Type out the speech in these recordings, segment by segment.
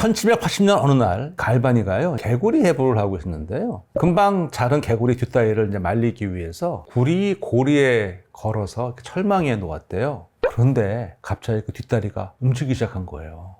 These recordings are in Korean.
1780년 어느 날 갈바니가요 개구리 해부를 하고 있었는데요. 금방 자른 개구리 뒷다리를 이제 말리기 위해서 구리 고리에 걸어서 철망에 놓았대요. 그런데 갑자기 그 뒷다리가 움직이기 시작한 거예요.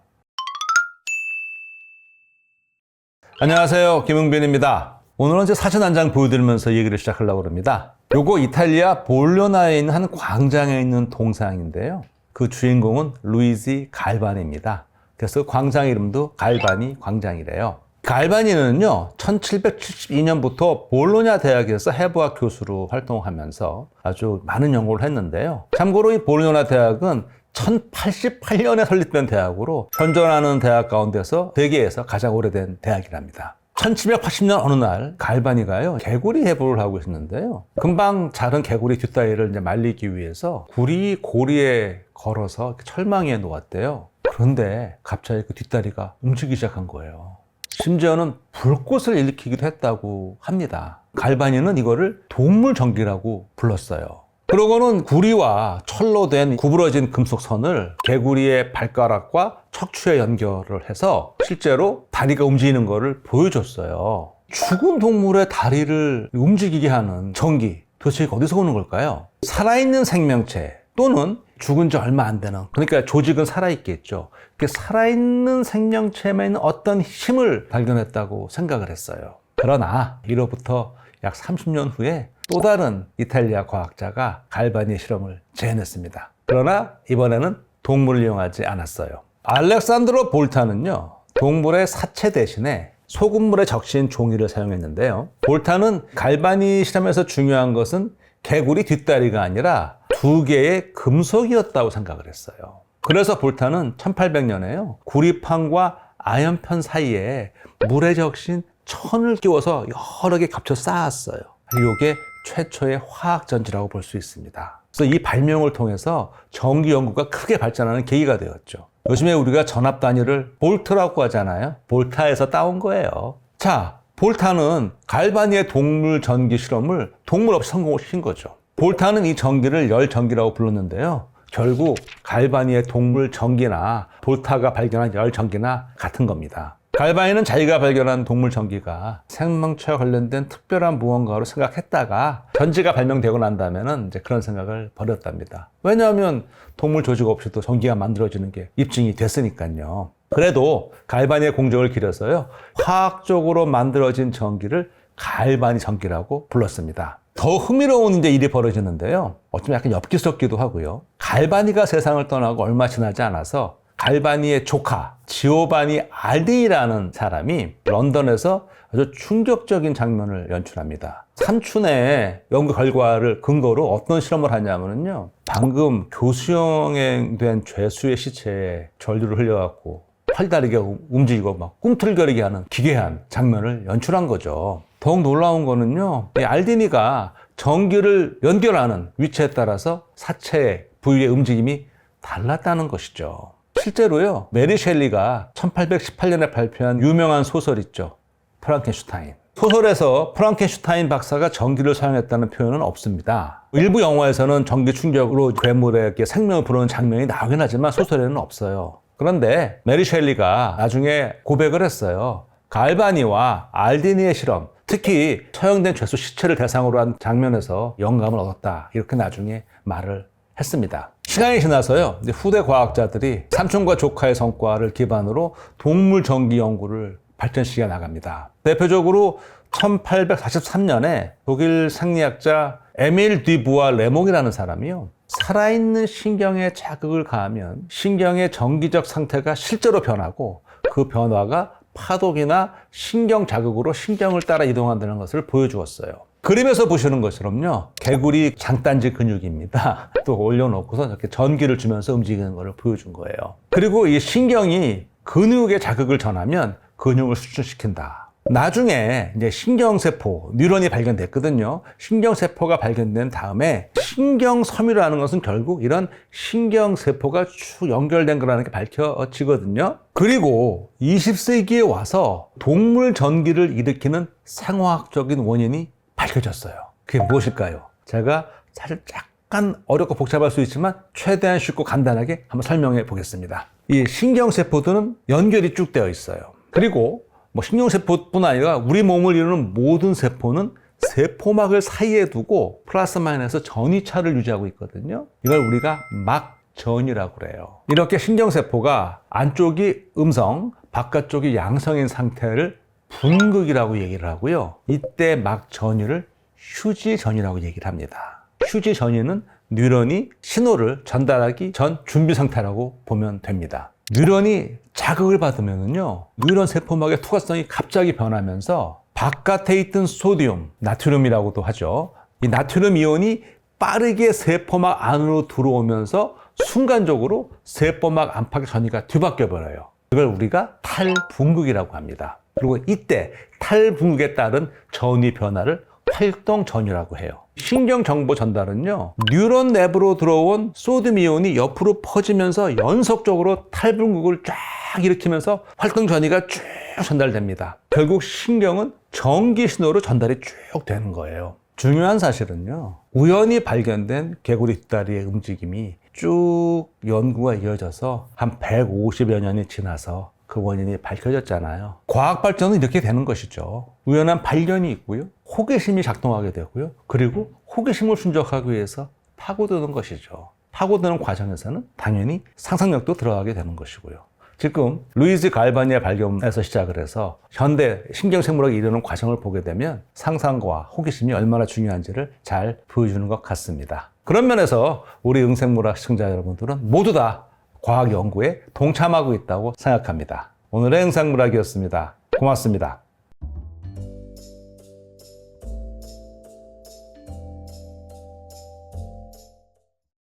안녕하세요. 김흥빈입니다. 오늘은 제 사진 한 장 보여드리면서 얘기를 시작하려고 합니다. 요거 이탈리아 볼로나에 있는 한 광장에 있는 동상인데요. 그 주인공은 루이지 갈바니입니다. 그래서 광장 이름도 갈바니 광장이래요. 갈바니는요, 1772년부터 볼로냐 대학에서 해부학 교수로 활동하면서 아주 많은 연구를 했는데요. 참고로 이 볼로냐 대학은 1088년에 설립된 대학으로 현존하는 대학 가운데서 세계에서 가장 오래된 대학이랍니다. 1780년 어느 날 갈바니가요 개구리 해부를 하고 있었는데요. 금방 자른 개구리 뒷다리를 이제 말리기 위해서 구리 고리에 걸어서 철망에 놓았대요. 그런데 갑자기 그 뒷다리가 움직이기 시작한 거예요. 심지어는 불꽃을 일으키기도 했다고 합니다. 갈바니는 이거를 동물 전기라고 불렀어요. 그러고는 구리와 철로 된 구부러진 금속 선을 개구리의 발가락과 척추에 연결을 해서 실제로 다리가 움직이는 것을 보여줬어요. 죽은 동물의 다리를 움직이게 하는 전기 도대체 어디서 오는 걸까요? 살아있는 생명체 또는 죽은 지 얼마 안 되는 그러니까 조직은 살아있겠죠. 그 살아있는 생명체에 있는 어떤 힘을 발견했다고 생각을 했어요. 그러나 이로부터 약 30년 후에 또 다른 이탈리아 과학자가 갈바니 실험을 재해냈습니다. 그러나 이번에는 동물을 이용하지 않았어요. 알렉산드로 볼타는요, 동물의 사체 대신에 소금물에 적신 종이를 사용했는데요. 볼타는 갈바니 실험에서 중요한 것은 개구리 뒷다리가 아니라 두 개의 금속이었다고 생각을 했어요. 그래서 볼타는 1800년에요. 구리판과 아연편 사이에 물에 적신 천을 끼워서 여러 개 겹쳐 쌓았어요. 이게 최초의 화학 전지라고 볼 수 있습니다. 그래서 이 발명을 통해서 전기 연구가 크게 발전하는 계기가 되었죠. 요즘에 우리가 전압 단위를 볼트라고 하잖아요. 볼타에서 따온 거예요. 자, 볼타는 갈바니의 동물 전기 실험을 동물 없이 성공시킨 거죠. 볼타는 이 전기를 열 전기라고 불렀는데요. 결국 갈바니의 동물 전기나 볼타가 발견한 열 전기나 같은 겁니다. 갈바니는 자기가 발견한 동물 전기가 생명체와 관련된 특별한 무언가로 생각했다가 전지가 발명되고 난 다음에는 이제 그런 생각을 버렸답니다. 왜냐하면 동물 조직 없이도 전기가 만들어지는 게 입증이 됐으니까요. 그래도 갈바니의 공정을 기려서요. 화학적으로 만들어진 전기를 갈바니 전기라고 불렀습니다. 더 흥미로운 이제 일이 벌어지는데요. 어쩌면 약간 엽기스럽기도 하고요. 갈바니가 세상을 떠나고 얼마 지나지 않아서 갈바니의 조카 지오바니 알디라는 사람이 런던에서 아주 충격적인 장면을 연출합니다. 삼촌의 연구 결과를 근거로 어떤 실험을 하냐면요. 방금 교수형된 죄수의 시체에 전류를 흘려갖고 팔다리가 움직이고 막 꿈틀거리게 하는 기괴한 장면을 연출한 거죠. 더욱 놀라운 거는요. 이 알디니가 전기를 연결하는 위치에 따라서 사체의 부위의 움직임이 달랐다는 것이죠. 실제로요. 메리 셸리가 1818년에 발표한 유명한 소설 있죠. 프랑켄슈타인. 소설에서 프랑켄슈타인 박사가 전기를 사용했다는 표현은 없습니다. 일부 영화에서는 전기 충격으로 괴물에게 생명을 부르는 장면이 나오긴 하지만 소설에는 없어요. 그런데 메리 셸리가 나중에 고백을 했어요. 갈바니와 알디니의 실험, 특히 처형된 죄수 시체를 대상으로 한 장면에서 영감을 얻었다. 이렇게 나중에 말을 했습니다. 시간이 지나서요, 후대 과학자들이 삼촌과 조카의 성과를 기반으로 동물 전기 연구를 발전시켜 나갑니다. 대표적으로 1843년에 독일 생리학자 에밀 디부아 레몽이라는 사람이요. 살아있는 신경에 자극을 가하면 신경의 정기적 상태가 실제로 변하고 그 변화가 파독이나 신경 자극으로 신경을 따라 이동한다는 것을 보여주었어요. 그림에서 보시는 것처럼요, 개구리 장단지 근육입니다. 또 올려놓고서 이렇게 전기를 주면서 움직이는 것을 보여준 거예요. 그리고 이 신경이 근육에 자극을 전하면 근육을 수축시킨다. 나중에 이제 신경세포, 뉴런이 발견됐거든요. 신경세포가 발견된 다음에 신경섬유라는 것은 결국 이런 신경세포가 쭉 연결된 거라는 게 밝혀지거든요. 그리고 20세기에 와서 동물 전기를 일으키는 생화학적인 원인이 밝혀졌어요. 그게 무엇일까요? 제가 사실 약간 어렵고 복잡할 수 있지만 최대한 쉽고 간단하게 한번 설명해 보겠습니다. 이 신경세포들은 연결이 쭉 되어 있어요. 그리고 뭐 신경세포뿐 아니라 우리 몸을 이루는 모든 세포는 세포막을 사이에 두고 플러스 마이너스 전이차를 유지하고 있거든요. 이걸 우리가 막전이라고 그래요. 이렇게 신경세포가 안쪽이 음성, 바깥쪽이 양성인 상태를 분극이라고 얘기를 하고요. 이때 막전이를 휴지전이라고 얘기를 합니다. 휴지전이는 뉴런이 신호를 전달하기 전 준비 상태라고 보면 됩니다. 뉴런이 자극을 받으면요, 뉴런 세포막의 투과성이 갑자기 변하면서 바깥에 있던 소디움, 나트륨이라고도 하죠. 이 나트륨 이온이 빠르게 세포막 안으로 들어오면서 순간적으로 세포막 안팎의 전이가 뒤바뀌어 버려요. 이걸 우리가 탈분극이라고 합니다. 그리고 이때 탈분극에 따른 전이 변화를 활동 전이라고 해요. 신경 정보 전달은요, 뉴런 내부로 들어온 소듐 이온이 옆으로 퍼지면서 연속적으로 탈분극을 쫙 일으키면서 활동 전이가 쭉 전달됩니다. 결국 신경은 전기 신호로 전달이 쭉 되는 거예요. 중요한 사실은요, 우연히 발견된 개구리 뒷다리의 움직임이 쭉 연구가 이어져서 한 150여 년이 지나서 그 원인이 밝혀졌잖아요. 과학 발전은 이렇게 되는 것이죠. 우연한 발견이 있고요. 호기심이 작동하게 되고요. 그리고 호기심을 순적하기 위해서 파고드는 것이죠. 파고드는 과정에서는 당연히 상상력도 들어가게 되는 것이고요. 지금 루이즈 갈바니의 발견에서 시작을 해서 현대 신경생물학이 이르는 과정을 보게 되면 상상과 호기심이 얼마나 중요한지를 잘 보여주는 것 같습니다. 그런 면에서 우리 응생물학 시청자 여러분들은 모두 다 과학 연구에 동참하고 있다고 생각합니다. 오늘의 응생물학이었습니다. 고맙습니다.